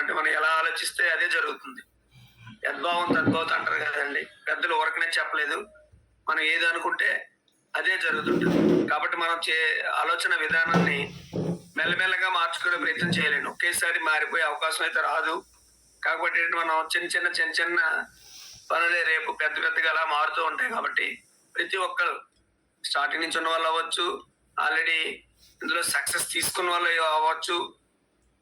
అంటే మనం ఎలా ఆలోచిస్తే అదే జరుగుతుంది. యద్భావం తద్భావం అంటారు కదండి. పెద్దలు ఊరకనే చెప్పలేదు. మనం ఏది అనుకుంటే అదే జరుగుతుంటుంది. కాబట్టి మనం చే ఆలోచన విధానాన్ని మెల్లమెల్లగా మార్చుకునే ప్రయత్నం చేయలేను ఒకేసారి మారిపోయే అవకాశం అయితే రాదు. కాబట్టి మనం చిన్న చిన్న చిన్న చిన్న పనులే రేపు పెద్ద పెద్దగా అలా మారుతూ ఉంటాయి కాబట్టి ప్రతి ఒక్కరు స్టార్టింగ్ నుంచి ఉన్న వాళ్ళు అవ్వచ్చు ఆల్రెడీ ఇందులో సక్సెస్ తీసుకున్న వాళ్ళు అవ్వచ్చు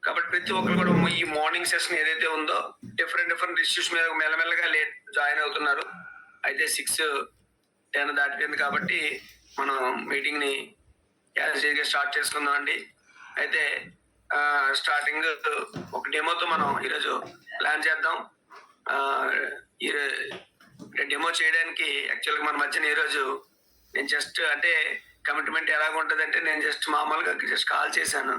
కాబట్టి ప్రతి ఒక్కరు కూడా ఈ మార్నింగ్ సెషన్ ఏదైతే ఉందో డిఫరెంట్ డిఫరెంట్ ఇష్యూస్ మీద మెల్లమెల్లగా లేట్ జాయిన్ అవుతున్నారు. అయితే సిక్స్ టెన్ దాటిపోయింది కాబట్టి మనం మీటింగ్ని స్టార్ట్ చేసుకుందాం అండి. అయితే స్టార్టింగ్ ఒక డెమోతో మనం ఈరోజు ప్లాన్ చేద్దాం. ఈ డెమో చేయడానికి యాక్చువల్గా మన మధ్యన ఈరోజు నేను జస్ట్ అంటే కమిట్మెంట్ ఎలాగ ఉంటుంది అంటే నేను జస్ట్ మామూలుగా జస్ట్ కాల్ చేశాను.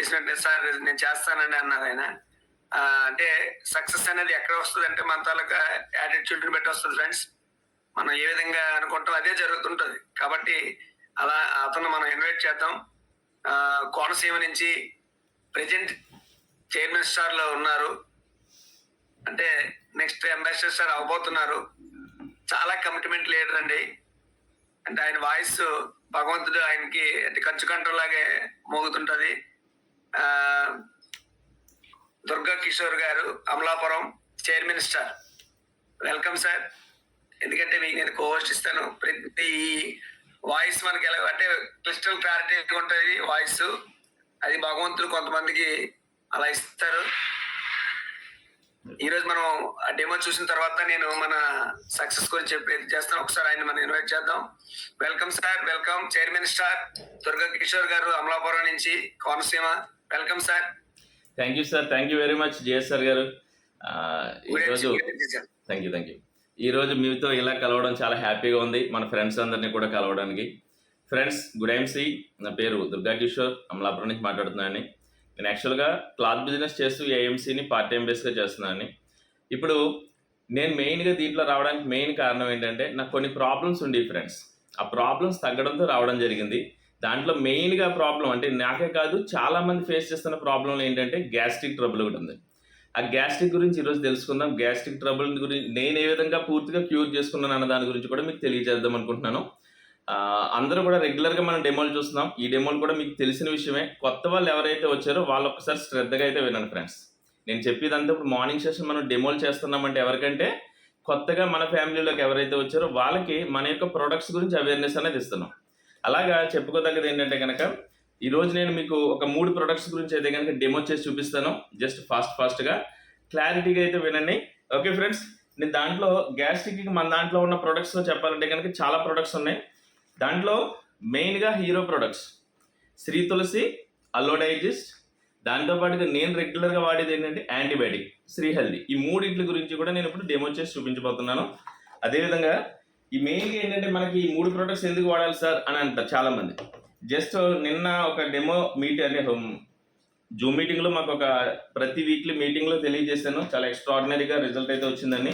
చేసినట్టే సార్ నేను చేస్తానండి అన్నారు ఆయన. అంటే సక్సెస్ అనేది ఎక్కడ వస్తుంది అంటే మన తాలూకా యాటిట్యూడ్ని బట్టి వస్తుంది ఫ్రెండ్స్ మనం ఏ విధంగా అనుకుంటాం అదే జరుగుతుంటుంది. కాబట్టి అలా అతను మనం ఇన్వైట్ చేద్దాం. కోనసీమ నుంచి ప్రజెంట్ చైర్మన్ స్టార్లో ఉన్నారు. అంటే నెక్స్ట్ అంబాసిడర్ స్టార్ అవబోతున్నారు. చాలా కమిట్మెంట్ లీడర్ అండి. అంటే ఆయన వాయిస్ భగవంతుడు ఆయనకి అంటే కంచు కంట్రోల్ లాగే మోగుతుంటది. దుర్గా కిషోర్ గారు Amalapuram chairman star welcome sir. ఎందుకంటే మీకు నేను కోహోస్ట్ ఇస్తాను. ప్రతి వాయిస్ మనకి ఎలా అంటే క్రిస్టల్ క్లారిటీ ఉంటుంది వాయిస్. అది భగవంతుడు కొంతమందికి అలా ఇస్తారు. ఈరోజు మనం ఆ డెమో చూసిన తర్వాత నేను మన సక్సెస్ గురించి చెప్పేది చేస్తాను. ఒకసారి ఆయన మనం ఇన్వైట్ చేద్దాం. Welcome sir. Welcome chairman star Durga Kishore గారు అమలాపురం నుంచి Konaseema. Welcome sir. Thank you sir thank you very much GSR గారు. ఈరోజు థ్యాంక్ యూ థ్యాంక్ యూ ఈరోజు మీతో ఇలా కలవడం చాలా హ్యాపీగా ఉంది. మన ఫ్రెండ్స్ అందరినీ కూడా కలవడానికి. ఫ్రెండ్స్ గుడ్ ఐఎంసీ నా పేరు దుర్గా కిషోర్. అమలాపురం నుంచి మాట్లాడుతున్నాను నేను యాక్చువల్గా క్లాత్ బిజినెస్ చేస్తూ ఏఎంసీని పార్ట్ టైం బేస్గా చేస్తున్నాను ఇప్పుడు నేను మెయిన్గా దీంట్లో రావడానికి మెయిన్ కారణం ఏంటంటే నాకు కొన్ని ప్రాబ్లమ్స్ ఉండేవి ఫ్రెండ్స్ ఆ ప్రాబ్లమ్స్ తగ్గడంతో రావడం జరిగింది. దాంట్లో మెయిన్గా ప్రాబ్లం అంటే నాకే కాదు చాలామంది ఫేస్ చేస్తున్న ప్రాబ్లం ఏంటంటే గ్యాస్ట్రిక్ ట్రబుల్ ఒకటి ఉంది. ఆ గ్యాస్ట్రిక్ గురించి ఈరోజు తెలుసుకుందాం. గ్యాస్ట్రిక్ ట్రబుల్ గురించి నేను ఏ విధంగా పూర్తిగా క్యూర్ చేసుకున్నాను అన్న దాని గురించి కూడా మీకు తెలియజేద్దాం అనుకుంటున్నాను. అందరూ కూడా రెగ్యులర్గా మనం డెమోలు చూస్తున్నాం. ఈ డెమోలు కూడా మీకు తెలిసిన విషయమే. కొత్త వాళ్ళు ఎవరైతే వచ్చారో వాళ్ళు ఒక్కసారి శ్రద్ధగా అయితే వినండి ఫ్రెండ్స్. నేను చెప్పేదంతా ఇప్పుడు మార్నింగ్ సెషన్ మనం డెమోలు చేస్తున్నామంటే ఎవరికంటే కొత్తగా మన ఫ్యామిలీలోకి ఎవరైతే వచ్చారో వాళ్ళకి మన యొక్క ప్రొడక్ట్స్ గురించి అవేర్నెస్ అనేది ఇస్తున్నాం. అలాగా చెప్పుకోదగ్గది ఏంటంటే కనుక ఈరోజు నేను మీకు ఒక మూడు ప్రొడక్ట్స్ గురించి అయితే కనుక డెమో చేసి చూపిస్తాను. జస్ట్ ఫాస్ట్ ఫాస్ట్గా క్లారిటీగా అయితే వినండి. ఓకే ఫ్రెండ్స్ నేను దాంట్లో గ్యాస్ట్రిక్కి మన దాంట్లో ఉన్న ప్రొడక్ట్స్లో చెప్పాలంటే కనుక చాలా ప్రొడక్ట్స్ ఉన్నాయి. దాంట్లో మెయిన్గా హీరో ప్రొడక్ట్స్ శ్రీ తులసి అల్లోడైజిస్ట్ దాంతోపాటుగా నేను రెగ్యులర్గా వాడేది ఏంటంటే యాంటీబయాటిక్ శ్రీ హెల్దీ ఈ మూడింటి గురించి కూడా నేను ఇప్పుడు డెమో చేసి చూపించబోతున్నాను. అదేవిధంగా ఈ మెయిన్గా ఏంటంటే మనకి ఈ మూడు ప్రొడక్ట్స్ ఎందుకు వాడాలి సార్ అని అంటారు చాలామంది. జస్ట్ నిన్న ఒక డెమో మీట్ అంటే జూమ్ మీటింగ్లో మాకు ఒక ప్రతి వీక్లీ మీటింగ్లో తెలియజేశాను. చాలా ఎక్స్ట్రాడినరీగా రిజల్ట్ అయితే వచ్చిందని.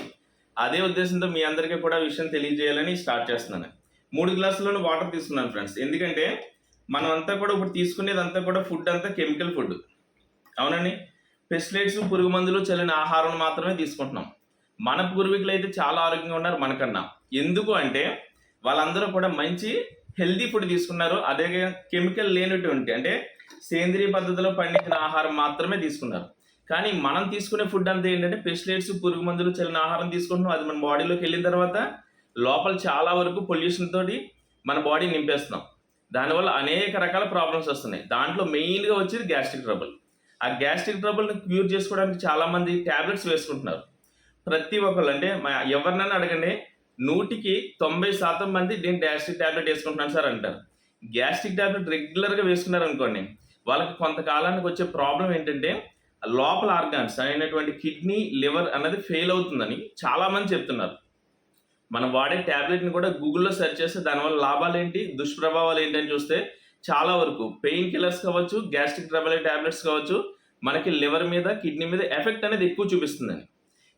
అదే ఉద్దేశంతో మీ అందరికీ కూడా విషయం తెలియజేయాలని స్టార్ట్ చేస్తున్నాను. మూడు గ్లాసులను వాటర్ తీసుకున్నాను ఫ్రెండ్స్ ఎందుకంటే మనం అంతా కూడా ఇప్పుడు తీసుకునేది అంతా కూడా ఫుడ్ అంతా కెమికల్ ఫుడ్ అవునండి? పెస్టిసైడ్స్ పురుగు మందులు చల్లిన ఆహారం మాత్రమే తీసుకుంటున్నాం. మన పూర్వీకులు అయితే చాలా ఆరోగ్యంగా ఉన్నారు మనకన్నా. ఎందుకు అంటే వాళ్ళందరూ కూడా మంచి హెల్దీ ఫుడ్ తీసుకున్నారు. అదే కెమికల్ లేనటువంటి అంటే సేంద్రియ పద్ధతిలో పండించిన ఆహారం మాత్రమే తీసుకున్నారు. కానీ మనం తీసుకునే ఫుడ్ అంతా ఏంటంటే పెస్టిసైడ్స్ పురుగు మందులు చల్లిన ఆహారం తీసుకుంటున్నాం. అది మన బాడీలోకి వెళ్ళిన తర్వాత లోపల చాలా వరకు పొల్యూషన్ తోటి మన బాడీ నింపేస్తున్నాం. దానివల్ల అనేక రకాల ప్రాబ్లమ్స్ వస్తున్నాయి. దాంట్లో మెయిన్గా వచ్చేది గ్యాస్ట్రిక్ ట్రబుల్ ఆ గ్యాస్ట్రిక్ ట్రబుల్ని క్యూర్ చేసుకోవడానికి చాలామంది ట్యాబ్లెట్స్ వేసుకుంటున్నారు. ప్రతి ఒక్కళ్ళు అంటే మా- ఎవరినైనా అడగండి నూటికి తొంభై శాతం మంది నేను గ్యాస్ట్రిక్ ట్యాబ్లెట్ వేసుకుంటున్నాను సార్ అంటారు. గ్యాస్ట్రిక్ ట్యాబ్లెట్ రెగ్యులర్గా వేసుకున్నారు అనుకోండి వాళ్ళకి కొంతకాలానికి వచ్చే ప్రాబ్లం ఏంటంటే లోపల ఆర్గాన్స్ అయినటువంటి కిడ్నీ లివర్ అన్నది ఫెయిల్ అవుతుందని చాలామంది చెప్తున్నారు. మనం వాడే ట్యాబ్లెట్ని కూడా గూగుల్లో సెర్చ్ చేస్తే దానివల్ల లాభాలు ఏంటి దుష్ప్రభావాలు ఏంటి అని చూస్తే చాలా వరకు పెయిన్ కిల్లర్స్ కావచ్చు గ్యాస్ట్రిక్ ట్రబుల్ ట్యాబ్లెట్స్ కావచ్చు మనకి లివర్ మీద కిడ్నీ మీద ఎఫెక్ట్ అనేది ఎక్కువ చూపిస్తుందని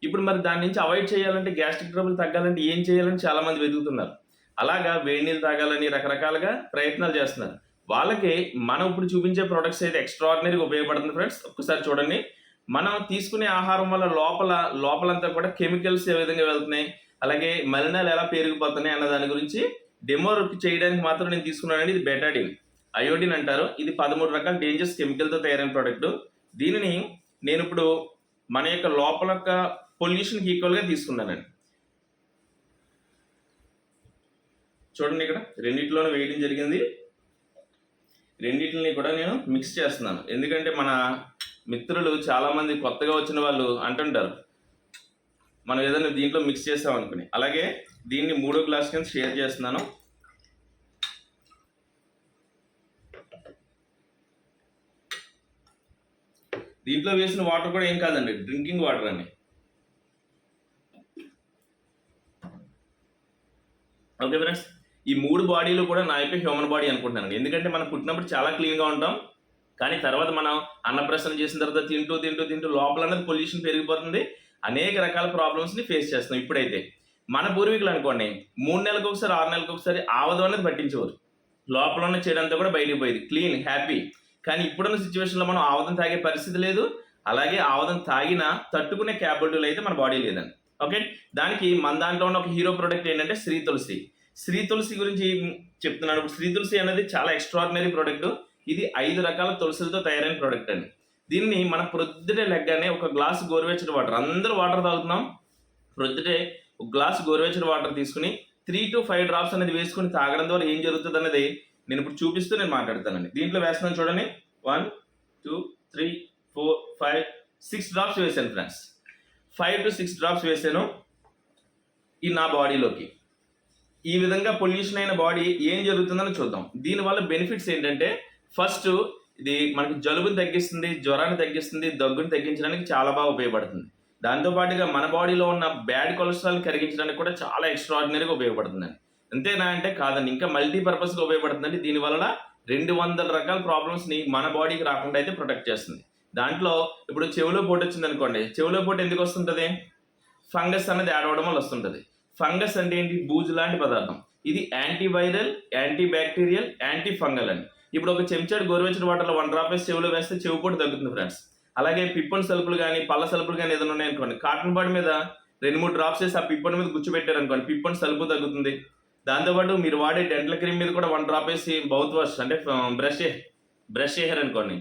ఇప్పుడు మరి దాని నుంచి అవాయిడ్ చేయాలంటే గ్యాస్ట్రిక్ ట్రబుల్ తగ్గాలంటే ఏం చేయాలని చాలామంది వెతుకుతున్నారు. అలాగా వేడి నీళ్ళు తాగాలని రకరకాలుగా ప్రయత్నాలు చేస్తున్నారు. వాళ్ళకి మనం ఇప్పుడు చూపించే ప్రొడక్ట్స్ అయితే ఎక్స్ట్రాడినరీగా ఉపయోగపడుతుంది ఫ్రెండ్స్ ఒక్కసారి చూడండి. మనం తీసుకునే ఆహారం వల్ల లోపల లోపలంతా కూడా కెమికల్స్ ఏ విధంగా వెళ్తున్నాయి అలాగే మలినాలు ఎలా పెరిగిపోతున్నాయి అన్న దాని గురించి డెమో చేయడానికి మాత్రం నేను తీసుకున్నానండి. ఇది బెటాడిన్ అయోడిన్ అంటారు. ఇది పదమూడు రకాల డేంజర్స్ కెమికల్తో తయారైన ప్రోడక్ట్ దీనిని నేను ఇప్పుడు మన యొక్క లోపల యొక్క పొల్యూషన్కి ఈక్వల్గా తీసుకున్నానండి. చూడండి ఇక్కడ రెండిట్లోనూ వేయడం జరిగింది. రెండింటిని కూడా నేను మిక్స్ చేస్తున్నాను. ఎందుకంటే మన మిత్రులు చాలామంది కొత్తగా వచ్చిన వాళ్ళు అంటుంటారు మనం ఏదైనా దీంట్లో మిక్స్ చేసాం అలాగే దీన్ని మూడో గ్లాస్ కింద షేర్ చేస్తున్నాను. దీంట్లో వేసిన వాటర్ కూడా ఏం కాదండి డ్రింకింగ్ వాటర్ అని ఓకే ఫ్రెండ్స్ ఈ మూడు బాడీలు కూడా నా యొక్క హ్యూమన్ బాడీ అనుకుంటున్నాను ఎందుకంటే మనం పుట్టినప్పుడు చాలా క్లీన్గా ఉంటాం. కానీ తర్వాత మనం అన్నప్రసన చేసిన తర్వాత తింటూ తింటూ తింటూ లోపల అనేది పొల్యూషన్ పెరిగిపోతుంది. అనేక రకాల ప్రాబ్లమ్స్ని ఫేస్ చేస్తున్నాం ఇప్పుడైతే. మన పూర్వీకులు అనుకోండి మూడు నెలలకు ఒకసారి ఆరు నెలలకు ఒకసారి ఆవదం అనేది పట్టించేవారు. లోపల ఉన్న చెడంతా కూడా బయటికి పోయేది. క్లీన్ హ్యాపీ కానీ ఇప్పుడున్న సిచ్యువేషన్లో మనం ఆవదం తాగే పరిస్థితి లేదు. అలాగే ఆవదం తాగినా తట్టుకునే క్యాపబిలిటీలు అయితే మన బాడీ లేదండి. ఓకే? దానికి మన దాంట్లో ఉన్న ఒక హీరో ప్రోడక్ట్ ఏంటంటే శ్రీ తులసి. శ్రీ తులసి గురించి చెప్తున్నాను. ఇప్పుడు శ్రీ తులసి అనేది చాలా ఎక్స్ట్రాడినరీ ప్రోడక్ట్ ఇది ఐదు రకాల తులసులతో తయారైన ప్రోడక్ట్ అండి. దీన్ని మనం ప్రొద్దుటే లెగ్గానే ఒక గ్లాస్ గోరువెచ్చని వాటర్ అందరూ వాటర్ తాగుతున్నాం. ప్రొద్దుటే ఒక గ్లాస్ గోరువెచ్చని వాటర్ తీసుకుని త్రీ టు ఫైవ్ డ్రాప్స్ అనేది వేసుకుని తాగడం ద్వారా ఏం జరుగుతుంది అనేది నేను ఇప్పుడు చూపిస్తూ నేను మాట్లాడతానండి. దీంట్లో వేస్తున్నాను చూడండి. One two three four five six drops వేసాను friends five to six drops వేసాను ఈ నా బాడీలోకి. ఈ విధంగా పొల్యూషన్ అయిన బాడీ ఏం జరుగుతుందని చూద్దాం. దీనివల్ల బెనిఫిట్స్ ఏంటంటే ఫస్ట్ ఇది మనకి జలుబుని తగ్గిస్తుంది జ్వరాన్ని తగ్గిస్తుంది దగ్గుని తగ్గించడానికి చాలా బాగా ఉపయోగపడుతుంది. దాంతోపాటుగా మన బాడీలో ఉన్న బ్యాడ్ కొలెస్ట్రాల్ కరిగించడానికి కూడా చాలా ఎక్స్ట్రాడినరీగా ఉపయోగపడుతుందండి. అంతేనా అంటే కాదండి ఇంకా మల్టీపర్పస్గా ఉపయోగపడుతుందండి. దీనివల్ల రెండు వందల రకాల ప్రాబ్లమ్స్ని మన బాడీకి రాకుండా అయితే ప్రొటెక్ట్ చేస్తుంది. దాంట్లో ఇప్పుడు చెవిలో పోటు వచ్చింది అనుకోండి చెవిలో పోటు ఎందుకు వస్తుంటుంది? ఫంగస్ అనేది యాడ్ అవ్వడం వల్ల వస్తుంటుంది. ఫంగస్ అంటే ఏంటి? బూజు లాంటి పదార్థం. ఇది antiviral anti bacterial anti fungal అని. ఇప్పుడు ఒక చెంచాడు గోరువెచ్చని వాటర్లో వన్ డ్రాప్ వేసి చెవిలో వేస్తే చెవి పోటు తగ్గుతుంది ఫ్రెండ్స్. అలాగే పిప్పని సలుపులు కానీ పళ్ళ సలుపులు కానీ ఏదైనా ఉన్నాయనుకోండి కాటన్ బాడీ మీద రెండు మూడు డ్రాప్స్ వేసి ఆ పిప్పని మీద గుచ్చిపెట్టారు అనుకోండి పిప్పని సలుపు తగ్గుతుంది. దాంతోపాటు మీరు వాడే డెంటల్ క్రీమ్ మీద కూడా వన్ డ్రాప్ వేసి బౌత్ వాష్ అంటే బ్రష్ బ్రష్ చేశారు అనుకోండి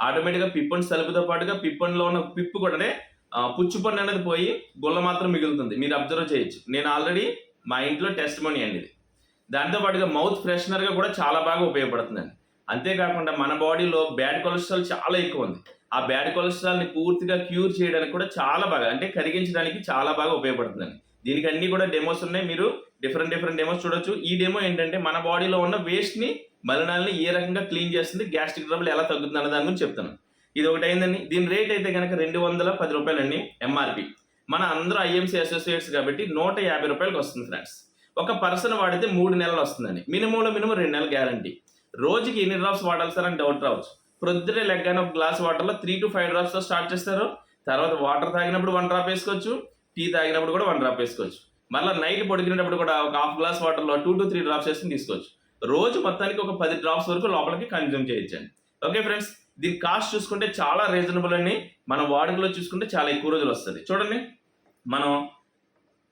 ఆటోమేటిక్గా పిప్పని సలుపుతో పాటుగా పిప్పనిలో ఉన్న పిప్పు కూడా ఆ, పుచ్చు అనేది పోయి గుల్ల మాత్రం మిగులుతుంది. మీరు అబ్జర్వ్ చేయొచ్చు. నేను ఆల్రెడీ మా ఇంట్లో టెస్ట్ మనీ అండి ఇది. దాంతో పాటుగా మౌత్ ఫ్రెషనర్గా కూడా చాలా బాగా ఉపయోగపడుతుందండి. అంతేకాకుండా మన బాడీలో బ్యాడ్ కొలెస్ట్రాల్ చాలా ఎక్కువ ఉంది. ఆ బ్యాడ్ కొలెస్ట్రాల్ని పూర్తిగా క్యూర్ చేయడానికి కూడా చాలా బాగా అంటే కరిగించడానికి చాలా బాగా ఉపయోగపడుతుందండి. దీనికి అన్ని కూడా డెమోస్ ఉన్నాయి. మీరు డిఫరెంట్ డిఫరెంట్ డెమోస్ చూడొచ్చు. ఈ డెమో ఏంటంటే మన బాడీలో ఉన్న వేస్ట్ని మలినాలని ఏ రకంగా క్లీన్ చేస్తుంది గ్యాస్ట్రిక్ ట్రబుల్ ఎలా తగ్గుతుంది అన్న దాని గురించి చెప్తాను ఇది ఒకటి అయిందండి. దీని రేట్ అయితే కనుక రెండు వందల పది రూపాయలండి ఎంఆర్పి మన అందరూ ఐఎంసీ అసోసియేట్స్ కాబట్టి నూట యాభై రూపాయలకి వస్తుంది ఫ్రెండ్స్ ఒక పర్సన్ వాడితే మూడు నెలలు వస్తుందండి. మినిమంలో మినిమం రెండు నెలలు గ్యారంటీ రోజుకి ఎన్ని డ్రాప్స్ వాడాలి సార్ అని డౌట్ రావచ్చు. ప్రొద్దున లెగ్గానే ఒక గ్లాస్ వాటర్లో త్రీ టు ఫైవ్ డ్రాప్స్తో స్టార్ట్ చేస్తారు. తర్వాత వాటర్ తాగినప్పుడు వన్ డ్రాప్ వేసుకోవచ్చు. టీ తాగినప్పుడు కూడా వన్ డ్రాప్ వేసుకోవచ్చు. మళ్ళీ నైట్ పడుకునేటప్పుడు కూడా ఒక హాఫ్ గ్లాస్ వాటర్లో టూ టు త్రీ డ్రాప్స్ వేసుకుని తీసుకోవచ్చు. రోజు మొత్తానికి ఒక పది డ్రాప్స్ వరకు లోపలికి కన్జ్యూమ్ చేయొచ్చండి ఓకే ఫ్రెండ్స్ దీని కాస్ట్ చూసుకుంటే చాలా రీజనబుల్ అని మన వాడుకలో చూసుకుంటే చాలా ఎక్కువ రోజులు వస్తుంది. చూడండి మనం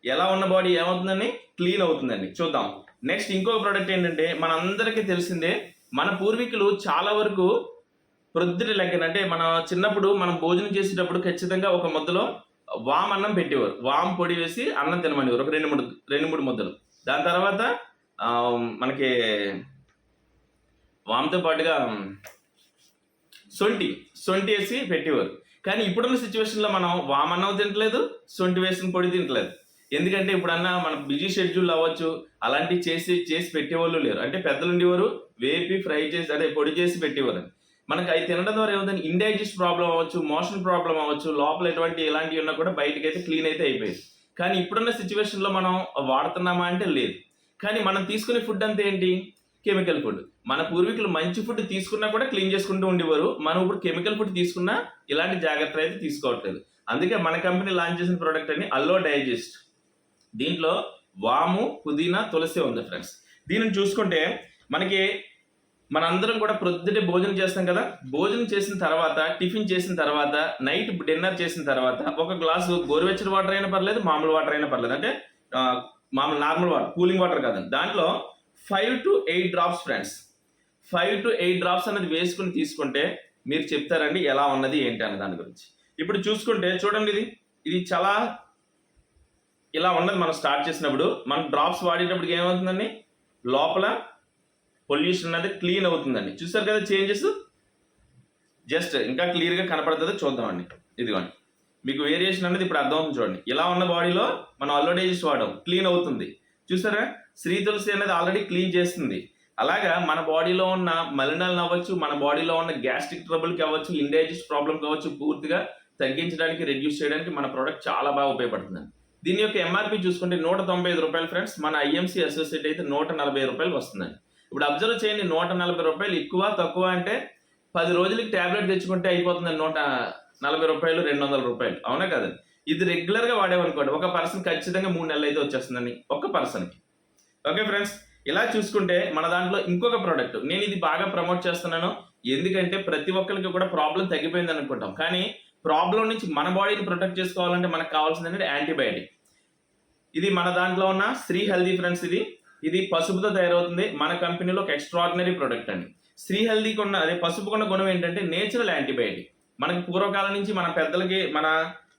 ఎలా ఉన్న బాడీ ఏమవుతుందని క్లీన్ అవుతుందండి. చూద్దాం. నెక్స్ట్ ఇంకొక ప్రోడక్ట్ ఏంటంటే మనందరికీ తెలిసిందే మన పూర్వీకులు చాలా వరకు ప్రొద్దుటి లెక్కన అంటే మన చిన్నప్పుడు మనం భోజనం చేసేటప్పుడు ఖచ్చితంగా ఒక ముద్దలో వామ్ అన్నం పెట్టేవారు. వామ్ పొడి వేసి అన్నం తినమనేవారు. ఒక రెండు మూడు రెండు మూడు ముద్దలు. దాని తర్వాత మనకి వామ్తో పాటుగా సొంటి సొంటి వేసి పెట్టేవారు. కానీ ఇప్పుడున్న సిచ్యువేషన్లో మనం వామన్నం తినట్లేదు సొంటి వేసిన పొడి తినట్లేదు. ఎందుకంటే ఇప్పుడన్నా మన బిజీ షెడ్యూల్ అవ్వచ్చు అలాంటివి చేసి చేసి పెట్టేవాళ్ళు లేరు. అంటే పెద్దలు ఉండేవారు వేపి ఫ్రై చేసి అదే పొడి చేసి పెట్టేవారు మనకి అవి తినడం ద్వారా ఏమవుతుంది? ఇండైజెస్ట్ ప్రాబ్లం అవ్వచ్చు మోషన్ ప్రాబ్లం అవ్వచ్చు లోపల ఎటువంటి ఎలాంటివి ఉన్నా కూడా బయటకి అయితే క్లీన్ అయితే అయిపోయింది. కానీ ఇప్పుడున్న సిచ్యువేషన్లో మనం వాడుతున్నామా అంటే లేదు. కానీ మనం తీసుకునే ఫుడ్ అంతా ఏంటి? కెమికల్ ఫుడ్ మన పూర్వీకులు మంచి ఫుడ్ తీసుకున్నా కూడా క్లీన్ చేసుకుంటూ ఉండేవారు. మనం ఇప్పుడు కెమికల్ ఫుడ్ తీసుకున్నా ఇలాంటి జాగ్రత్తలు అయితే తీసుకోవట్లేదు. అందుకే మన కంపెనీ లాంచ్ చేసిన ప్రోడక్ట్ అని అల్లో డైజెస్ట్ దీంట్లో వాము పుదీనా తులసి ఉంది ఫ్రెండ్స్ దీనిని చూసుకుంటే మనకి మనందరం కూడా ప్రొద్దుటే భోజనం చేస్తాం కదా. భోజనం చేసిన తర్వాత టిఫిన్ చేసిన తర్వాత నైట్ డిన్నర్ చేసిన తర్వాత ఒక గ్లాసు గోరువెచ్చని వాటర్ అయినా పర్లేదు మామూలు వాటర్ అయినా పర్లేదు. అంటే మామూలు నార్మల్ వాటర్ కూలింగ్ వాటర్ కాదండి దాంట్లో five to eight drops friends five to eight drops అనేది వేసుకుని తీసుకుంటే మీరు చెప్తారండి ఎలా ఉన్నది ఏంటి అని దాని గురించి. ఇప్పుడు చూసుకుంటే చూడండి ఇది. ఇది చాలా ఇలా ఉన్నది మనం స్టార్ట్ చేసినప్పుడు మనం డ్రాప్స్ వాడేటప్పుడు ఏమవుతుందండి? లోపల పొల్యూషన్ అనేది క్లీన్ అవుతుందండి. చూసారు కదా చేంజెస్? జస్ట్ ఇంకా క్లియర్గా కనపడుతుందో చూద్దామండి. ఇదిగోండి. మీకు వేరియేషన్ అనేది ఇప్పుడు అర్థమవుతుంది చూడండి. ఇలా ఉన్న బాడీలో మనం అల్లోడేజెస్ వాడడం క్లీన్ అవుతుంది. చూసారా? శ్రీ తులసి అనేది ఆల్రెడీ క్లీన్ చేస్తుంది. అలాగా మన బాడీలో ఉన్న మలినాలను అవ్వచ్చు మన బాడీలో ఉన్న గ్యాస్ట్రిక్ ట్రబుల్కి అవ్వచ్చు ఇండైజెస్ట్ ప్రాబ్లం కావచ్చు పూర్తిగా తగ్గించడానికి రెడ్యూస్ చేయడానికి మన ప్రోడక్ట్ చాలా బాగా ఉపయోగపడుతుంది దీని యొక్క ఎంఆర్పి చూసుకుంటే నూట తొంభై ఐదు రూపాయలు ఫ్రెండ్స్ మన ఐఎంసీ అసోసియేట్ అయితే నూట నలభై రూపాయలు వస్తుందండి. ఇప్పుడు అబ్జర్వ్ చేయండి నూట నలభై రూపాయలు ఎక్కువ తక్కువ అంటే పది రోజులకి ట్యాబ్లెట్ తెచ్చుకుంటే అయిపోతుందండి నూట నలభై రూపాయలు రెండు వందల రూపాయలు. అవునా కదండి ఇది రెగ్యులర్గా వాడేవనుకోండి ఒక పర్సన్ ఖచ్చితంగా మూడు నెలలు అయితే వచ్చేస్తుందండి ఒక పర్సన్కి. ఓకే ఫ్రెండ్స్ ఇలా చూసుకుంటే మన దాంట్లో ఇంకొక ప్రోడక్ట్ నేను ఇది బాగా ప్రమోట్ చేస్తున్నాను ఎందుకంటే ప్రతి ఒక్కరికి కూడా ప్రాబ్లం తగ్గిపోయింది అనుకుంటాం కానీ ప్రాబ్లం నుంచి మన బాడీని ప్రొటెక్ట్ చేసుకోవాలంటే మనకు కావాల్సింది ఏంటంటే యాంటీబయాటిక్. ఇది మన దాంట్లో ఉన్న శ్రీ హెల్దీ ఫ్రెండ్స్ ఇది ఇది పసుపుతో తయారవుతుంది. మన కంపెనీలో ఒక ఎక్స్ట్రాడినరీ ప్రోడక్ట్ అండి. శ్రీ హెల్దీకి ఉన్న అదే పసుపుకున్న గుణం ఏంటంటే నేచురల్ యాంటీబయాటిక్ మనకి పూర్వకాలం నుంచి మన పెద్దలకి మన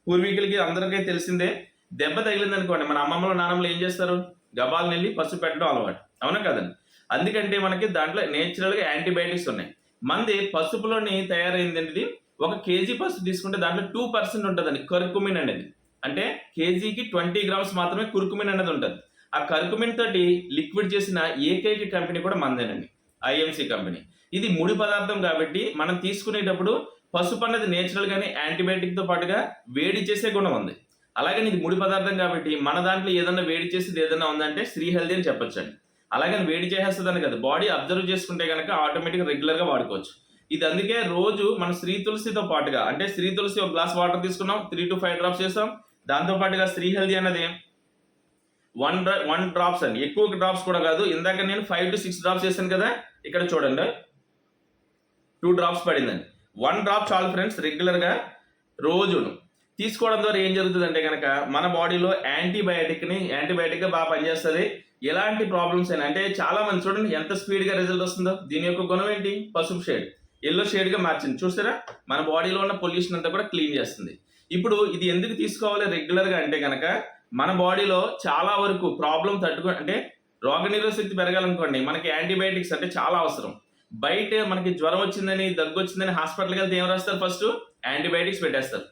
పూర్వీకులకి అందరికీ తెలిసిందే దెబ్బ తగిలిందనుకోండి మన అమ్మమ్మలు నాన్నమ్మలు ఏం చేస్తారు? గబాలను వెళ్ళి పసుపు పెట్టడం అలవాటు. అవునా కదండి? అందుకంటే మనకి దాంట్లో నేచురల్గా యాంటీబయాటిక్స్ ఉన్నాయి. మంది పసుపులోని తయారైంది అనేది ఒక కేజీ పసుపు తీసుకుంటే దాంట్లో టూ పర్సెంట్ ఉంటుందండి కర్కుమిన్ అనేది. అంటే కేజీకి ట్వంటీ గ్రామ్స్ మాత్రమే కుర్కుమిన్ అనేది ఉంటుంది. ఆ కర్కుమిన్ తోటి లిక్విడ్ చేసిన ఏకైక కంపెనీ కూడా మందేనండి ఐఎంసి కంపెనీ. ఇది ముడి పదార్థం కాబట్టి మనం తీసుకునేటప్పుడు పసుపు అన్నది నేచురల్గానే యాంటీబయాటిక్తో పాటుగా వేడి చేసే గుణం ఉంది. అలాగే ఇది ముడి పదార్థం కాబట్టి మన దాంట్లో ఏదైనా వేడి చేసేది ఏదైనా ఉందంటే శ్రీ హెల్దీ అని చెప్పొచ్చండి. అలాగని వేడి చేసేస్తుందని కదా బాడీ అబ్జర్వ్ చేసుకుంటే కనుక ఆటోమేటిక్గా రెగ్యులర్గా వాడుకోవచ్చు. ఇది అందుకే రోజు మన శ్రీ తులసితో పాటుగా అంటే శ్రీ తులసి ఒక గ్లాస్ వాటర్ తీసుకున్నాం త్రీ టు ఫైవ్ డ్రాప్స్ చేస్తాం దాంతో పాటుగా శ్రీ హెల్దీ అనేది వన్ వన్ డ్రాప్స్ అండి. ఎక్కువ డ్రాప్స్ కూడా కాదు. ఇందాక నేను ఫైవ్ టు సిక్స్ డ్రాప్స్ చేశాను కదా ఇక్కడ చూడండి. టూ డ్రాప్స్ పడిందండి. వన్ డ్రాప్ చాలు ఫ్రెండ్స్ రెగ్యులర్గా రోజును. తీసుకోవడం ద్వారా ఏం జరుగుతుందంటే కనుక మన బాడీలో యాంటీబయాటిక్ని యాంటీబయాటిక్గా బాగా పనిచేస్తుంది. ఎలాంటి ప్రాబ్లమ్స్ అయినా అంటే చాలా మంది చూడండి ఎంత స్పీడ్గా రిజల్ట్ వస్తుందో. దీని యొక్క గుణం ఏంటి? పసుపు షేడ్ ఎల్లో షేడ్గా మార్చింది. చూసారా? మన బాడీలో ఉన్న పొల్యూషన్ అంతా కూడా క్లీన్ చేస్తుంది. ఇప్పుడు ఇది ఎందుకు తీసుకోవాలి? రెగ్యులర్గా అంటే కనుక మన బాడీలో చాలా వరకు ప్రాబ్లం తట్టుకో అంటే రోగనిరోధక శక్తి పెరగాలనుకోండి మనకి యాంటీబయాటిక్స్ అంటే చాలా అవసరం. బయట మనకి జ్వరం వచ్చిందని దగ్గు వచ్చిందని హాస్పిటల్కి వెళ్తే ఏం రాస్తారు ఫస్ట్? యాంటీబయాటిక్స్ పెట్టేస్తారు.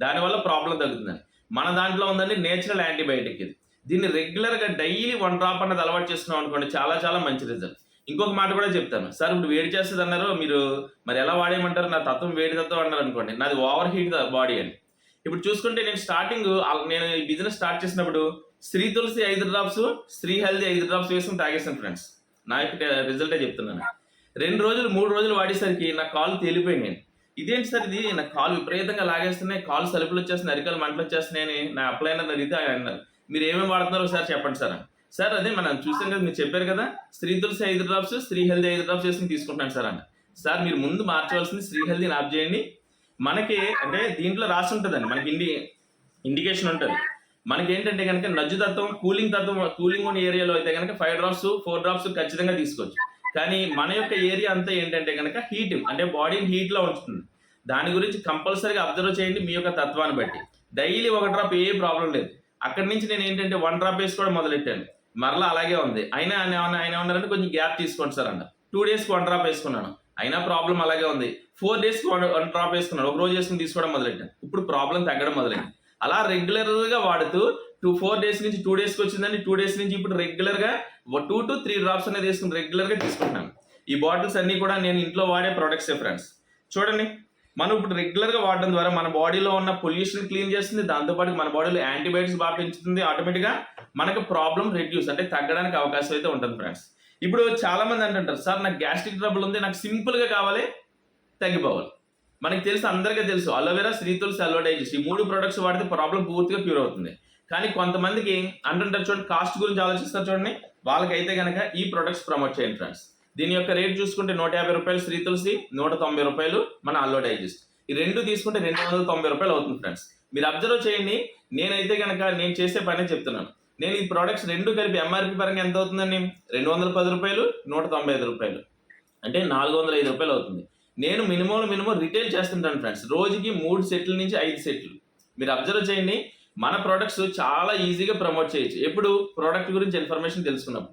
దానివల్ల ప్రాబ్లం తగ్గుతుందని మన దాంట్లో ఉందండి నేచురల్ యాంటీబయాటిక్ ఇది. దీన్ని రెగ్యులర్గా డైలీ వన్ డ్రాప్ అన్నది అలవాటు చేస్తున్నాం అనుకోండి చాలా చాలా మంచి రిజల్ట్. ఇంకొక మాట కూడా చెప్తాను. సార్ ఇప్పుడు వేడి చేస్తుంది అన్నారు మీరు మరి ఎలా వాడేయమంటారు? నా తత్వం వేడి తత్వం అన్నారు అనుకోండి నాది ఓవర్ హీట్ బాడీ అని ఇప్పుడు చూసుకుంటే నేను స్టార్టింగ్ నేను ఈ బిజినెస్ స్టార్ట్ చేసినప్పుడు శ్రీ తులసి ఐదు డ్రాప్స్ శ్రీ హెల్దీ ఐదు డ్రాప్స్ వేసుకుని తాగేసాను ఫ్రెండ్స్ నా యొక్క రిజల్టే చెప్తున్నాను. రెండు రోజులు మూడు రోజులు వాడేసరికి నా కాలు తేలిపోయినాయి ఇదేంటి సార్ ఇది? నా కాలు విపరీతంగా లాగేస్తున్నాయి కాలు సలుపులు వచ్చేస్తున్నాయి అరికాలు మంటలు వచ్చేస్తున్నాయని నా అప్లైనర్ అడిగితే ఆయన అన్నారు. మీరు ఏమేమి వాడుతున్నారో సార్ చెప్పండి సార్ సార్ అదే మనం చూసాం కదా మీరు చెప్పారు కదా స్త్రీ తులసి ఐదు డ్రాప్స్ స్త్రీ హెల్దీ ఐదు డ్రాప్స్ వేసుకుని తీసుకుంటాను సార్ అన్న సార్ మీరు ముందు మార్చవలసింది స్త్రీ హెల్దీని ఆఫ్ చేయండి మనకి అంటే దీంట్లో రాసి ఉంటుందండి. మనకి ఇండి ఇండికేషన్ ఉంటుంది. మనకి ఏంటంటే కనుక నజ్జు తత్వం కూలింగ్ తత్వం కూలింగ్ ఉన్న ఏరియాలో అయితే కనుక ఫైవ్ డ్రాప్స్ ఫోర్ డ్రాప్స్ ఖచ్చితంగా తీసుకోవచ్చు. కానీ మన యొక్క ఏరియా అంతా ఏంటంటే కనుక హీట్ అంటే బాడీని హీట్లో ఉంచుతుంది. దాని గురించి కంపల్సరీగా అబ్జర్వ్ చేయండి మీ యొక్క తత్వాన్ని బట్టి. డైలీ ఒక డ్రాప్ ఏ ప్రాబ్లం లేదు. అక్కడి నుంచి నేను ఏంటంటే వన్ డ్రాప్ వేసుకోవడం మొదలెట్టాను. మరలా అలాగే ఉంది. అయినా ఆయన ఏమన్నా- ఆయన ఏమన్నారంటే కొంచెం గ్యాప్ తీసుకోండి సార్ అన్న టూ డేస్కి వన్ డ్రాప్ వేసుకున్నాను. అయినా ప్రాబ్లం అలాగే ఉంది. ఫోర్ డేస్ వన్ డ్రాప్ వేసుకున్నాడు. ఒక రోజు వేసుకుని తీసుకోవడం మొదలెట్టాను ఇప్పుడు ప్రాబ్లం తగ్గడం మొదలైంది. అలా రెగ్యులర్గా వాడుతూ టూ ఫోర్ డేస్ నుంచి టూ డేస్కి వచ్చిందండి. టూ డేస్ నుంచి ఇప్పుడు రెగ్యులర్గా టూ టు త్రీ డ్రాప్స్ అనేది వేసుకుని రెగ్యులర్గా తీసుకుంటున్నాను ఈ బాటిల్స్ అన్నీ కూడా నేను ఇంట్లో వాడే ప్రొడక్ట్స్ ఫ్రెండ్స్ చూడండి. మనం ఇప్పుడు రెగ్యులర్గా వాడడం ద్వారా మన బాడీలో ఉన్న పొల్యూషన్ క్లీన్ చేస్తుంది. దాంతోపాటు మన బాడీలో యాంటీబయాటిక్స్ బాగా పెంచుతుంది. ఆటోమేటిక్గా మనకు ప్రాబ్లం రెడ్యూస్ అంటే తగ్గడానికి అవకాశం అయితే ఉంటుంది ఫ్రెండ్స్ ఇప్పుడు చాలా మంది అంటుంటారు సార్ నాకు గ్యాస్ట్రిక్ ట్రబుల్ ఉంది నాకు సింపుల్గా కావాలి తగ్గిపోవాలి మనకి తెలుసు అందరికీ తెలుసు అలోవెరా శ్రీ తులసి అలోడైజెస్ ఈ మూడు ప్రొడక్ట్స్ వాడితే ప్రాబ్లం పూర్తిగా క్యూర్ అవుతుంది. కానీ కొంతమందికి అంటుంటారు చూడండి కాస్ట్ గురించి ఆలోచిస్తారు చూడండి వాళ్ళకైతే కనుక ఈ ప్రొడక్ట్స్ ప్రమోట్ చేయండి ఫ్రెండ్స్ దీని యొక్క రేట్ చూసుకుంటే నూట యాభై రూపాయలు శ్రీ తులసి నూట తొంభై రూపాయలు మన అల్లో డైజెస్ట్ ఈ రెండు తీసుకుంటే రెండు వందల తొంభై రూపాయలు అవుతుంది ఫ్రెండ్స్ మీరు అబ్జర్వ్ చేయండి నేనైతే కనుక నేను చేసే పనే చెప్తున్నాను. నేను ఈ ప్రోడక్ట్స్ రెండు కలిపి ఎంఆర్పి పరంగా ఎంత అవుతుందండి? రెండు వందల పది రూపాయలు నూట తొంభై ఐదు రూపాయలు. అంటే నాలుగు వందల ఐదు రూపాయలు అవుతుంది. నేను మినిమం మినిమం రిటైల్ చేస్తుంటాను ఫ్రెండ్స్ రోజుకి మూడు సెట్ల నుంచి ఐదు సెట్లు. మీరు అబ్జర్వ్ చేయండి మన ప్రోడక్ట్స్ చాలా ఈజీగా ప్రమోట్ చేయొచ్చు. ఎప్పుడు? ప్రోడక్ట్ గురించి ఇన్ఫర్మేషన్ తెలుసుకున్నాం.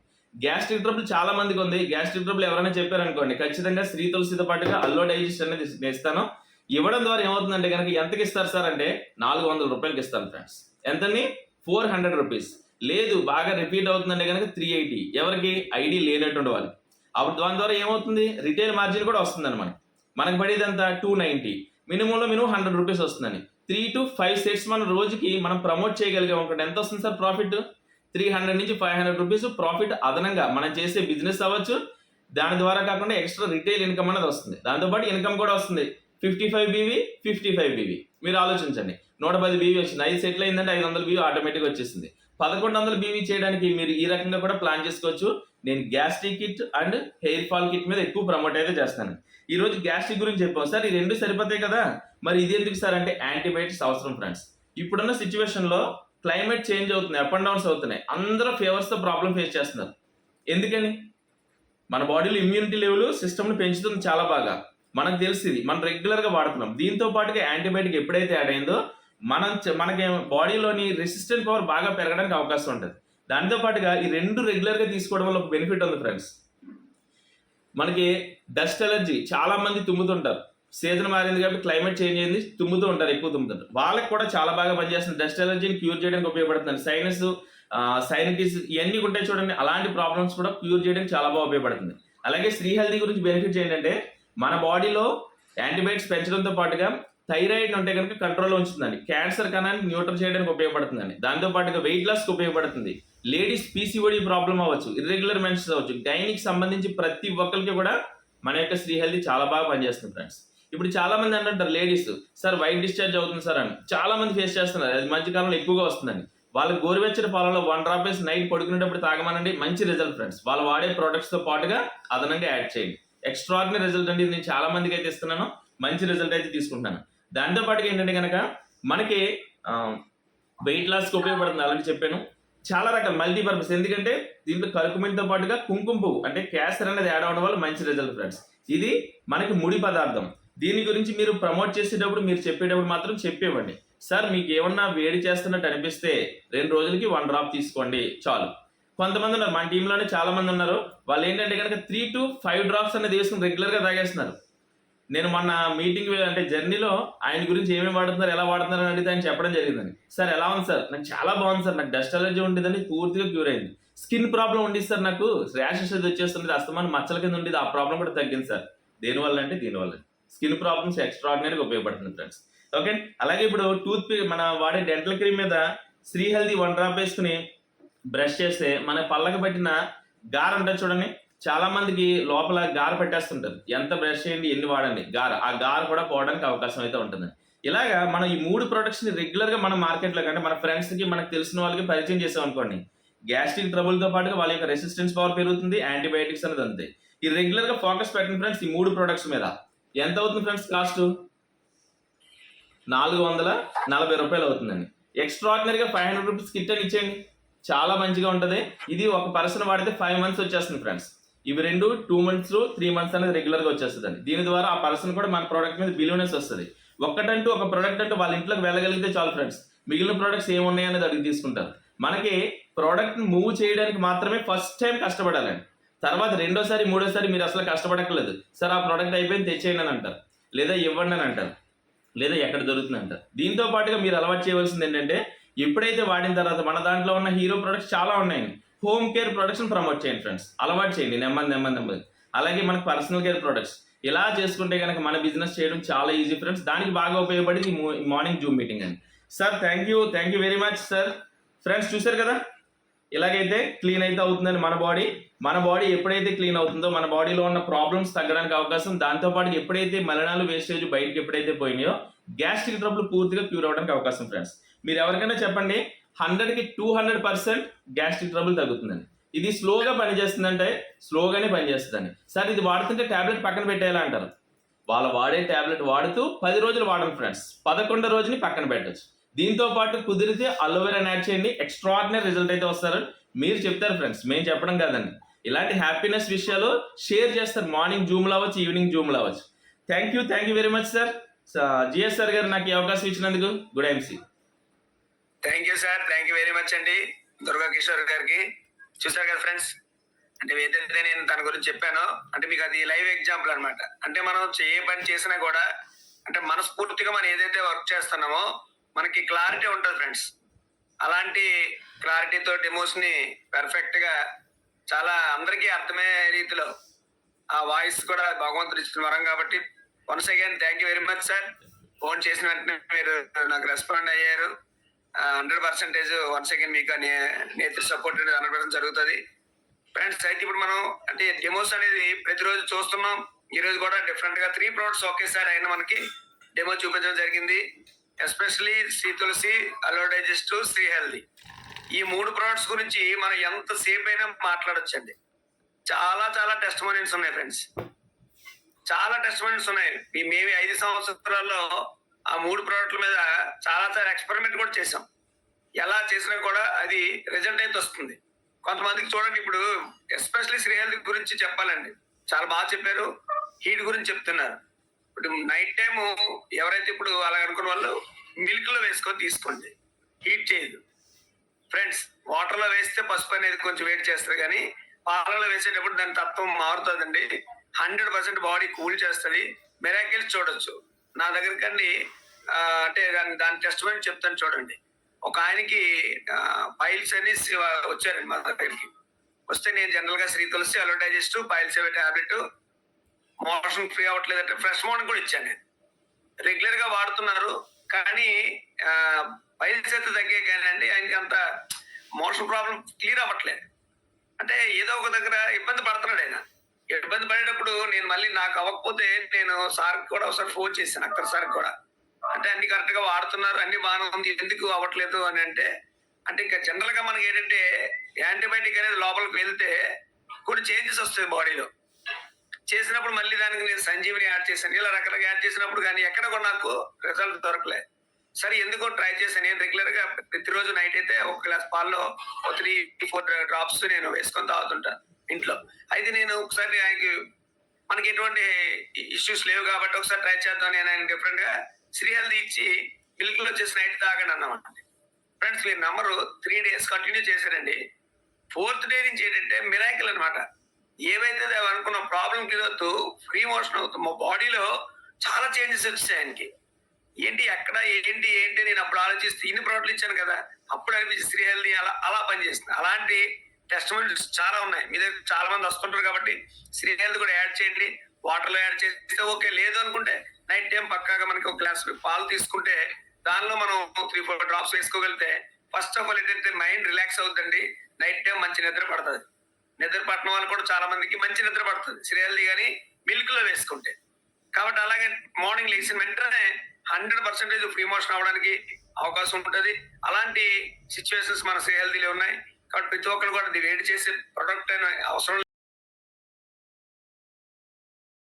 గ్యాస్ట్రిక్ ట్రబుల్ చాలా మందికి ఉంది. గ్యాస్ట్రిక్ ట్రబుల్ ఎవరైనా చెప్పారనుకోండి ఖచ్చితంగా శ్రీ తులసితో పాటుగా అల్లో డైజెస్ట్ అనేది ఇస్తాను ఇవ్వడం ద్వారా ఏమవుతుందంటే కనుక ఎంతకి ఇస్తారు సార్ అంటే నాలుగు వందల రూపాయలకి ఇస్తాను ఫ్రెండ్స్ ఎంతని ఫోర్ హండ్రెడ్ రూపీస్ లేదు బాగా రిపీట్ అవుతుందంటే కనుక త్రీ ఎయిటీ ఎవరికి? ఐడి లేనటువంటి వాళ్ళకి. అప్పుడు దాని ద్వారా ఏమవుతుంది? రిటైల్ మార్జిన్ కూడా వస్తుందని మనకి మనకు పడేది అంత టూ నైంటీ మినిమంలో మినిమం హండ్రెడ్ రూపీస్ వస్తుందని. త్రీ టు ఫైవ్ సెట్స్ మన రోజుకి మనం ప్రమోట్ చేయగలిగాం ఒకటి ఎంత వస్తుంది సార్ ప్రాఫిట్ త్రీ హండ్రెడ్ నుంచి ఫైవ్ హండ్రెడ్ రూపీస్ ప్రాఫిట్ అదనంగా మనం చేసే బిజినెస్ అవ్వచ్చు. దాని ద్వారా కాకుండా ఎక్స్ట్రా రిటైల్ ఇన్కమ్ అనేది వస్తుంది. దాంతోపాటు ఇన్కమ్ కూడా వస్తుంది. Fifty five BV fifty five BV మీరు ఆలోచించండి. నూట పది బీవీ వచ్చింది. ఐదు సెట్లు అయిందంటే ఐదు వందల బీవీ ఆటోమేటిక్ వచ్చేసింది. పదకొండు వందల బీవీ చేయడానికి మీరు ఈ రకంగా కూడా ప్లాన్ చేసుకోవచ్చు. నేను gastric kit and hair fall kit మీద ఎక్కువ ప్రమోట్ అయితే చేస్తాను. ఈ రోజు గ్యాస్ట్రిక్ గురించి చెప్పాం. సార్ ఈ రెండు సరిపోతాయి కదా? మరి ఇది ఎందుకు సార్ అంటే యాంటీబయాటిక్స్ అవసరం ఫ్రెండ్స్. ఇప్పుడున్న సిచ్యువేషన్లో క్లైమేట్ చేంజ్ అవుతుంది అప్ అండ్ డౌన్స్ అవుతున్నాయి. అందరూ ఫేవర్స్తో ప్రాబ్లం ఫేస్ చేస్తున్నారు. ఎందుకని? మన బాడీలో ఇమ్యూనిటీ లెవెల్ సిస్టమ్ని పెంచుతుంది చాలా బాగా. మనకు తెలిసింది మనం రెగ్యులర్గా వాడుతున్నాం. దీంతో పాటుగా యాంటీబయాటిక్ ఎప్పుడైతే యాడ్ అయిందో మనం మనకి బాడీలోని రెసిస్టెంట్ పవర్ బాగా పెరగడానికి అవకాశం ఉంటుంది. దాంతో పాటుగా ఈ రెండు రెగ్యులర్గా తీసుకోవడం వల్ల ఒక బెనిఫిట్ ఉంది ఫ్రెండ్స్. మనకి డస్ట్ ఎలర్జీ చాలామంది తుమ్ముతుంటారు. సీజన్ మారింది కాబట్టి క్లైమేట్ చేంజ్ అయింది తుమ్ముతూ ఉంటారు ఎక్కువ తుమ్ముతుంటారు. వాళ్ళకి కూడా చాలా బాగా పనిచేస్తుంది. డస్ట్ ఎలర్జీని క్యూర్ చేయడానికి ఉపయోగపడుతుంది. సైనస్ సైనటిస్ ఇవన్నీ ఉంటాయి చూడండి అలాంటి ప్రాబ్లమ్స్ కూడా క్యూర్ చేయడానికి చాలా బాగా ఉపయోగపడుతుంది. అలాగే శ్రీ హెల్దీ గురించి బెనిఫిట్స్ ఏంటంటే మన బాడీలో యాంటీబయాటిక్స్ పెంచడంతో పాటుగా థైరాయిడ్ ఉంటే కనుక కంట్రోల్లో ఉంచుతుందండి. క్యాన్సర్ కణాన్ని న్యూట్రల్ చేయడానికి ఉపయోగపడుతుందండి. దాంతో పాటుగా వెయిట్ లాస్కి ఉపయోగపడుతుంది. లేడీస్ పీసీఓడి ప్రాబ్లం అవ్వచ్చు ఇర్రెగ్యులర్ మెన్సెస్ అవ్వచ్చు. గైనికి సంబంధించి ప్రతి ఒక్కరికి కూడా మన యొక్క శ్రీ హెల్దీ చాలా బాగా పనిచేస్తుంది ఫ్రెండ్స్. ఇప్పుడు చాలా మంది అంటుంటారు లేడీస్ సార్ వైట్ డిశ్చార్జ్ అవుతుంది సార్ అని. చాలా మంది ఫేస్ చేస్తున్నారు. అది మధ్య కాలంలో ఎక్కువగా వస్తుందండి. వాళ్ళకి గోరువెచ్చని పాలలో వన్ డ్రాప్ వేసి నైట్ పడుకునేటప్పుడు తాగమనండి మంచి రిజల్ట్ ఫ్రెండ్స్. వాళ్ళు వాడే ప్రోడక్ట్స్తో పాటుగా అదనంగా యాడ్ చేయండి. ఎక్స్ట్రాడినరీ రిజల్ట్ అండి నేను చాలా మందికి అయితే ఇస్తున్నాను. మంచి రిజల్ట్ అయితే తీసుకుంటాను దాంతోపాటుగా ఏంటంటే కనుక మనకి వెయిట్ లాస్కి ఉపయోగపడుతుంది అలాంటి చెప్పాను. చాలా రకాల మల్టీ పర్పస్ ఎందుకంటే దీంట్లో కలుకుమిడితో పాటుగా కుంకుమ పువ్వు అంటే క్యాసర్ అనేది యాడ్ అవడం వల్ల మంచి రిజల్ట్ ఫ్రెండ్స్ ఇది మనకి ముడి పదార్థం. దీని గురించి మీరు ప్రమోట్ చేసేటప్పుడు మీరు చెప్పేటప్పుడు మాత్రం చెప్పేవ్వండి. సార్ మీకు ఏమన్నా వేడి చేస్తున్నట్టు అనిపిస్తే రెండు రోజులకి వన్ డ్రాప్ తీసుకోండి చాలు. కొంతమంది ఉన్నారు మన టీంలోనే చాలా మంది ఉన్నారు. వాళ్ళు ఏంటంటే కనుక త్రీ టు ఫైవ్ డ్రాప్స్ అనేది వేసుకుని రెగ్యులర్గా తాగేస్తున్నారు. నేను మొన్న మీటింగ్ అంటే జర్నీలో ఆయన గురించి ఏమేమి వాడుతున్నారు ఎలా వాడుతున్నారు అని అడిగితే ఆయన చెప్పడం జరిగిందండి. సార్ ఎలా ఉంది సార్? నాకు చాలా బాగుంది సార్. నాకు డస్ట్ అలర్జీ ఉండేదని పూర్తిగా క్యూర్ అయింది. స్కిన్ ప్రాబ్లం ఉండేది సార్ నాకు. ర్యాషెస్ అది వచ్చేస్తుంది అస్తమానం మచ్చల కింద ఉండేది ఆ ప్రాబ్లం కూడా తగ్గింది సార్. దేనివల్ల అంటే దీనివల్ల. స్కిన్ ప్రాబ్లమ్స్ ఎక్స్ట్రాడినరీగా ఉపయోగపడుతుంది ఫ్రెండ్స్. ఓకే? అలాగే ఇప్పుడు టూత్ పే మన వాడే డెంటల్ క్రీమ్ మీద శ్రీ హెల్దీ వన్ డ్రాప్ వేసుకుని బ్రష్ చేస్తే మన పళ్ళకి పట్టిన గార ఉంటుంది చూడండి. చాలా మందికి లోపల గార పెట్టేస్తుంటారు ఎంత బ్రష్ చేయండి ఎన్ని వాడండి? గార. ఆ గార కూడా పోవడానికి అవకాశం అయితే ఉంటుంది. ఇలాగా మనం ఈ మూడు ప్రొడక్ట్స్ని రెగ్యులర్గా మన మార్కెట్లో కంటే మన ఫ్రెండ్స్కి మనకు తెలిసిన వాళ్ళకి పరిచయం చేసాం అనుకోండి గ్యాస్ట్రిక్ ట్రబుల్తో పాటుగా వాళ్ళ యొక్క రెసిస్టెన్స్ పవర్ పెరుగుతుంది యాంటీబయాటిక్స్ అనేది అంతే ఈ రెగ్యులర్గా ఫోకస్ పెట్టండి ఫ్రెండ్స్ ఈ మూడు ప్రొడక్ట్స్ మీద. ఎంత అవుతుంది ఫ్రెండ్స్ కాస్ట్ నాలుగు వందల నలభై రూపాయలు అవుతుందండి. ఎక్స్ట్రాడినరీగా ఫైవ్ హండ్రెడ్ రూపీస్ కిట్ అని ఇచ్చేయండి. చాలా మంచిగా ఉంటుంది. ఇది ఒక పర్సన్ వాడితే ఫైవ్ మంత్స్ వచ్చేస్తుంది ఫ్రెండ్స్ ఇవి రెండు టూ మంత్స్ త్రీ మంత్స్ అనేది రెగ్యులర్గా వచ్చేస్తుందండి. దీని ద్వారా ఆ పర్సన్ కూడా మన ప్రోడక్ట్ మీద బిలీవ్నెస్ వస్తుంది. ఒక్కటంటూ ఒక ప్రోడక్ట్ అంటూ వాళ్ళ ఇంట్లోకి వెళ్ళగలిగితే చాలు ఫ్రెండ్స్ మిగిలిన ప్రోడక్ట్స్ ఏమున్నాయి అనేది అడిగి తీసుకుంటారు. మనకి ప్రోడక్ట్ని మూవ్ చేయడానికి మాత్రమే ఫస్ట్ టైం కష్టపడాలండి. తర్వాత రెండోసారి మూడోసారి మీరు అసలు కష్టపడక్కర్లేదు. సార్ ఆ ప్రోడక్ట్ అయిపోయింది తెచ్చేయండి అని అంటారు. లేదా ఇవ్వండి అని అంటారు. లేదా ఎక్కడ దొరుకుతుంది అంటారు. దీంతో పాటుగా మీరు అలవాటు చేయవలసింది ఏంటంటే ఎప్పుడైతే వాడిన తర్వాత మన దాంట్లో ఉన్న హీరో ప్రొడక్ట్స్ చాలా ఉన్నాయండి. హోమ్ కేర్ ప్రొడక్ట్స్ని ప్రమోట్ చేయండి ఫ్రెండ్స్. అలవాటు చేయండి. నెమ్మది నెమ్మది నెమ్మది. అలాగే మనకి పర్సనల్ కేర్ ప్రొడక్ట్స్. ఇలా చేసుకుంటే కనుక మన బిజినెస్ చేయడం చాలా ఈజీ ఫ్రెండ్స్. దానికి బాగా ఉపయోగపడింది మార్నింగ్ జూమ్ మీటింగ్ అండి. Sir thank you. Thank you very much sir. Friends చూశారు కదా? ఇలాగైతే క్లీన్ అయితే అవుతుందని మన బాడీ. మన బాడీ ఎప్పుడైతే క్లీన్ అవుతుందో మన బాడీలో ఉన్న ప్రాబ్లమ్స్ తగ్గడానికి అవకాశం. దాంతో పాటు ఎప్పుడైతే మలినాలు వేస్టేజ్ బయటకి ఎప్పుడైతే పోయినాయో గ్యాస్ట్రిక్ ట్రబుల్ పూర్తిగా క్యూర్ అవడానికి అవకాశం ఫ్రెండ్స్. మీరు ఎవరికైనా చెప్పండి హండ్రెడ్కి two hundred percent gastric trouble తగ్గుతుందండి. ఇది స్లోగా పనిచేస్తుందంటే స్లోగానే పనిచేస్తుందని సార్ ఇది వాడుతుంటే టాబ్లెట్ పక్కన పెట్టేయాలి అంటారు? వాళ్ళు వాడే టాబ్లెట్ వాడుతూ పది రోజులు వాడండి ఫ్రెండ్స్. పదకొండో రోజుని పక్కన పెట్టచ్చు. దీంతో పాటు కుదిరితే అలోవెరా యాడ్ చేయండి. ఎక్స్ట్రాడినరీ రిజల్ట్ అయితే వస్తారు. మీరు చెప్తారు ఫ్రెండ్స్. మేము చెప్పడం కాదండి. ఇలాంటి హ్యాపీనెస్ విషయాలు షేర్ చేస్తారు. మార్నింగ్ జూమ్లో అవ్వచ్చు ఈవినింగ్ జూమ్లో అవ్వచ్చు thank you thank you very much sir. GS sir గారు నాకు ఈ అవకాశం ఇచ్చినందుకు good MC. Thank you sir thank you very much అండి. దుర్గా కిషోర్ గారికి. చూసారు కదా ఫ్రెండ్స్ అంటే ఏదైతే నేను తన గురించి చెప్పానో అంటే మీకు అది లైవ్ ఎగ్జాంపుల్ అనమాట అంటే మనం ఏ పని చేసినా కూడా అంటే మనస్ఫూర్తిగా మనం ఏదైతే వర్క్ చేస్తున్నామో మనకి క్లారిటీ ఉంటుంది ఫ్రెండ్స్ అలాంటి క్లారిటీతో డెమోస్ని గా చాలా అందరికీ అర్థమయ్యే రీతిలో ఆ వాయిస్ కూడా భగవంతుడు ఇచ్చిన వరం కాబట్టి once again thank you very much sir phone చేసిన వెంటనే మీరు నాకు రెస్పాండ్ అయ్యారు. హండ్రెడ్ పర్సెంటేజ్ వన్ సెకండ్ మీకు నేచర్ సపోర్ట్ అనేది హండ్రెడ్ పర్సెంట్ జరుగుతుంది. ఫ్రెండ్స్ అయితే ఇప్పుడు మనం అంటే డెమోస్ అనేది ప్రతిరోజు చూస్తున్నాం. ఈ రోజు కూడా డిఫరెంట్గా త్రీ ప్రొడక్ట్స్ ఒకేసారి అయిన మనకి డెమో చూపించడం జరిగింది. Especially Shri Tulasi aloe digest Shri healthy ఈ మూడు ప్రొడక్ట్స్ గురించి మనం ఎంత సేపు అయినా మాట్లాడొచ్చండి. చాలా చాలా టెస్ట్ ఉన్నాయి ఫ్రెండ్స్. చాలా టెస్ట్ ఉన్నాయి. మేము ఐదు సంవత్సరాల్లో ఆ మూడు ప్రోడక్ట్ల మీద చాలా చాలా ఎక్స్పెరిమెంట్ కూడా చేసాం ఎలా చేసినా కూడా అది రిజల్ట్ అయితే వస్తుంది. కొంతమందికి చూడండి ఇప్పుడు ఎస్పెషల్లీ శ్రీ హెల్త్ గురించి చెప్పాలండి. చాలా బాగా చెప్పారు. హీట్ గురించి చెప్తున్నారు. ఇప్పుడు నైట్ టైం ఎవరైతే ఇప్పుడు అలా అనుకున్న వాళ్ళు మిల్క్లో వేసుకొని తీసుకోండి. హీట్ చేయదు. ఫ్రెండ్స్ వాటర్లో వేస్తే పసుపు అనేది కొంచెం వేడి చేస్తారు కానీ పాలలో వేసేటప్పుడు దాని తత్వం మారుతుందండి. హండ్రెడ్ పర్సెంట్ బాడీ కూల్ చేస్తుంది. మెరాకిల్స్ చూడొచ్చు. నా దగ్గరికండి అంటే దాని దాని టెస్ట్ చెప్తాను చూడండి. ఒక ఆయనకి పైల్స్ అని వచ్చారండి మా దగ్గరికి. వస్తే నేను జనరల్గా Shri Tulasi aloe digest piles tablet motion free అవ్వట్లేదంటే fresh morning కూడా ఇచ్చాను నేను. రెగ్యులర్గా వాడుతున్నారు కానీ పైల్స్ అయితే తగ్గే కానీ అండి ఆయనకి అంత మోషన్ ప్రాబ్లం క్లియర్ అవ్వట్లేదు. అంటే ఏదో ఒక దగ్గర ఇబ్బంది పడుతున్నాడు ఆయన. ఇబ్బంది పడేటప్పుడు నేను మళ్ళీ నాకు అవ్వకపోతే నేను సార్ కూడా ఒకసారి ఫోన్ చేశాను అక్కడ సార్ కూడా. అంటే అన్ని కరెక్ట్గా వాడుతున్నారు అన్ని బాగానే ఉంది ఎందుకు అవ్వట్లేదు అని అంటే అంటే ఇంకా జనరల్గా మనకి ఏంటంటే యాంటీబయాటిక్ అనేది లోపలికి వెళ్తే కొన్ని చేంజెస్ వస్తాయి బాడీలో చేసినప్పుడు మళ్ళీ దానికి నేను సంజీవిని యాడ్ చేశాను. ఇలా రకరకాల యాడ్ చేసినప్పుడు కానీ ఎక్కడ కూడా నాకు రిజల్ట్ దొరకలేదు సరే ఎందుకో ట్రై చేశాను. నేను రెగ్యులర్గా ప్రతిరోజు నైట్ అయితే ఒక గ్లాస్ పాల్లో ఒక త్రీ ఫోర్ డ్రాప్స్ నేను వేసుకొని తాగుతుంటాను ఇంట్లో. అయితే నేను ఒకసారి ఆయనకి మనకి ఎటువంటి ఇష్యూస్ లేవు కాబట్టి ఒకసారి ట్రై చేద్దాం నేను ఆయన డిఫరెంట్గా సిరియల్ హెల్త్ ఇచ్చి మిల్క్లో వచ్చేసి నైట్ తాగండి అన్నమాట ఫ్రెండ్స్ మీరు నంబరు త్రీ డేస్ కంటిన్యూ చేశారండి. ఫోర్త్ డే నుంచి ఏంటంటే మిరాకిల్ అనమాట ఏవైతే అనుకున్న ప్రాబ్లం కి వద్దు ఫ్రీ మోషన్ అవుతుంది మా బాడీలో చాలా చేంజెస్ వచ్చాయి ఆయనకి. ఏంటి ఎక్కడ ఏంటి ఏంటి నేను అప్పుడు ఆలోచిస్తే ఇన్ని ప్రోడక్ట్లు ఇచ్చాను కదా అప్పుడు అనిపించి శ్రీ హెల్దీ అలా అలా పనిచేస్తుంది అలాంటి టెస్ట్ చాలా ఉన్నాయి. మీ దగ్గర చాలా మంది వస్తుంటారు కాబట్టి శ్రీ హెల్త్ కూడా యాడ్ చేయండి. వాటర్లో యాడ్ చేస్తే ఓకే లేదు అనుకుంటే నైట్ టైం పక్కాగా మనకి ఒక గ్లాస్ పాలు తీసుకుంటే దానిలో మనం త్రీ ఫోర్ డ్రాప్స్ వేసుకోగలిగితే ఫస్ట్ ఆఫ్ ఆల్ ఏంటంటే మైండ్ రిలాక్స్ అవుతుందండి నైట్ టైం మంచి నిద్ర పడుతుంది. నిద్ర పట్టడం వాళ్ళు కూడా చాలా మందికి మంచి నిద్ర పడుతుంది. శ్రీహల్ది కానీ మిల్క్లో వేసుకుంటే. కాబట్టి అలాగే మార్నింగ్ లేచిన వెంటనే హండ్రెడ్ పర్సెంటేజ్ ఫ్రీ మోషన్ అవడానికి అవకాశం ఉంటుంది. అలాంటి సిచ్యువేషన్స్ మన హెల్తీలో ఉన్నాయి. కాబట్టి ప్రతి ఒక్కరు కూడా వేడి చేసే ప్రొడక్ట్ అయిన అవసరం